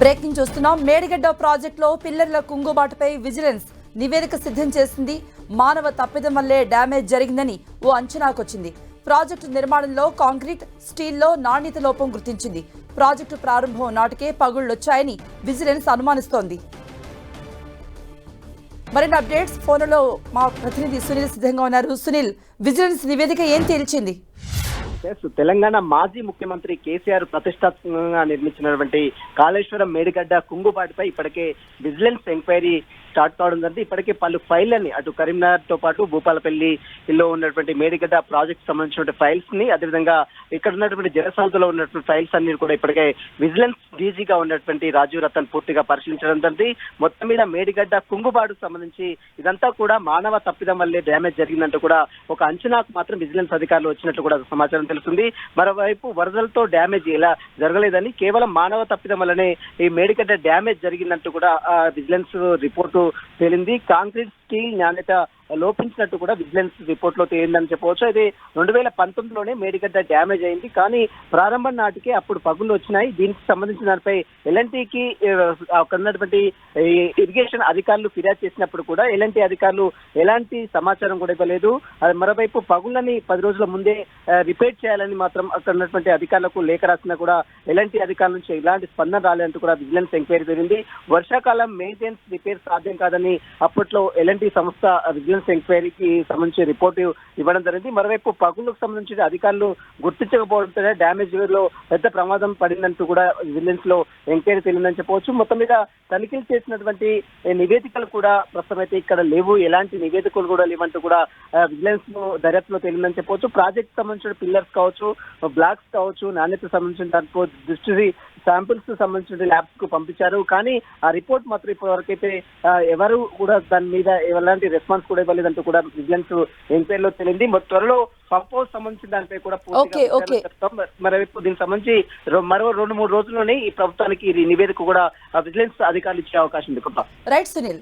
Breaking చూస్తున్నాం మేడిగడ్డ ప్రాజెక్టులో పిల్లర్ల కుంగుబాటుపై vigilance నివేదిక సిద్ధం చేసింది. మానవ తప్పిదం వల్లే డ్యామేజ్ జరిగిందని ఓ అంచనాకొచ్చింది. ప్రాజెక్టు నిర్మాణంలో కాంక్రీట్ స్టీల్లో నాణ్యత లోపం గుర్తించింది. ప్రాజెక్టు ప్రారంభం నాటికే పగుళ్ళొచ్చాయని విజిలెన్స్ అనుమానిస్తోంది. మరిన్ని అప్డేట్స్ ఫోన్లో మా ప్రతినిధి సునీల్ సిద్ధంగా ఉన్నారు. సునీల్ విజిలెన్స్ నివేదిక ఏం తేల్చింది? ఎస్ తెలంగాణ మాజీ ముఖ్యమంత్రి కేసీఆర్ ప్రతిష్టాత్మకంగా నిర్మించినటువంటి కాళేశ్వరం మేడిగడ్డ కుంగుబాటుపై ఇప్పటికే విజిలెన్స్ ఎంక్వైరీ స్టార్ట్ కావడం జరిగింది. ఇప్పటికే పలు ఫైళ్ళని అటు కరీంనగర్తో పాటు భూపాలపల్లిలో ఉన్నటువంటి మేడిగడ్డ ప్రాజెక్ట్ సంబంధించిన ఫైల్స్ని అదేవిధంగా ఇక్కడ ఉన్నటువంటి జలసాంతలో ఉన్నటువంటి ఫైల్స్ అన్ని కూడా ఇప్పటికే విజిలెన్స్ డీజీగా ఉన్నటువంటి రాజీవ్ రతన్ పూర్తిగా పరిశీలించడం జరిగింది. మొత్తం మీద మేడిగడ్డ కుంగుబాటు సంబంధించి ఇదంతా కూడా మానవ తప్పిదం వల్లే డ్యామేజ్ జరిగిందంటూ కూడా ఒక అంచనాకు మాత్రం విజిలెన్స్ అధికారులు వచ్చినట్టు కూడా సమాచారం తెలుస్తుంది. మరోవైపు వరదలతో డ్యామేజ్ ఇలా జరగలేదని కేవలం మానవ తప్పిదం వల్లనే ఈ మేడిగడ్డ డ్యామేజ్ జరిగిందంటూ కూడా విజిలెన్స్ రిపోర్టు తేలింది. కాంక్రీట్ స్టీల్ నాణ్యత లోపించినట్టు కూడా విజిలెన్స్ రిపోర్ట్లో తేలిందని చెప్పవచ్చు. అయితే రెండు వేల పంతొమ్మిదిలోనే మేడిగడ్డ డ్యామేజ్ అయింది. కానీ ప్రారంభం నాటికే అప్పుడు పగులు వచ్చినాయి. దీనికి సంబంధించిన దానిపై ఎల్ఎన్టీకి అక్కడ ఉన్నటువంటి ఇరిగేషన్ అధికారులు ఫిర్యాదు చేసినప్పుడు కూడా ఎల్ఎన్టీ అధికారులు ఎలాంటి సమాచారం కూడా ఇవ్వలేదు. అది మరోవైపు పగుళ్ళని పది రోజుల ముందే రిపేర్ చేయాలని మాత్రం అక్కడ ఉన్నటువంటి అధికారులకు లేఖ రాసినా కూడా ఎలాంటి అధికారుల నుంచి ఎలాంటి స్పందన రాలేదంటూ కూడా విజిలెన్స్ ఎంక్వైరీ జరిగింది. వర్షాకాలం మెయింటెనెన్స్ రిపేర్ సాధ్యం కాదని అప్పట్లో ఎల్ఎన్టీ సంస్థ విజిలెన్స్ ఎంక్వైరీకి సంబంధించి రిపోర్టు ఇవ్వడం జరిగింది. మరోవైపు పగులకు సంబంధించిన అధికారులు గుర్తించకపోవడంతోనే డ్యామేజ్లో పెద్ద ప్రమాదం పడిందంటూ కూడా విజిలెన్స్లో ఎంక్వైరీ తెలియదని చెప్పవచ్చు. మొత్తం మీద తనిఖీలు చేసినటువంటి నివేదికలు కూడా ప్రస్తుతం అయితే ఇక్కడ లేవు. ఎలాంటి నివేదికలు కూడా లేవంటూ కూడా విజిలెన్స్ దర్యాప్తులో తెలియదని చెప్పవచ్చు. ప్రాజెక్ట్ సంబంధించిన పిల్లర్స్ కావచ్చు బ్లాక్స్ కావచ్చు నాణ్యత సంబంధించిన దానికో దృష్టి శాంపిల్స్ సంబంధించిన ల్యాబ్స్కు పంపించారు. కానీ ఆ రిపోర్ట్ మాత్రం ఇప్పటి వరకు అయితే ఎవరు కూడా దాని మీద ఎలాంటి రెస్పాన్స్ కూడా ఇవ్వలేదంటూ కూడా విజిలెన్స్ ఎంక్వైరీలో మరి త్వరలో పంప్ హౌస్ సంబంధించిన దానిపై కూడా. మరి- మరోవైపు దీనికి సంబంధించి మరో రెండు మూడు రోజుల్లోనే ఈ ప్రభుత్వానికి నివేదిక కూడా విజిలెన్స్ అధికారులు ఇచ్చే అవకాశం ఉంది. రైట్ సునీల్.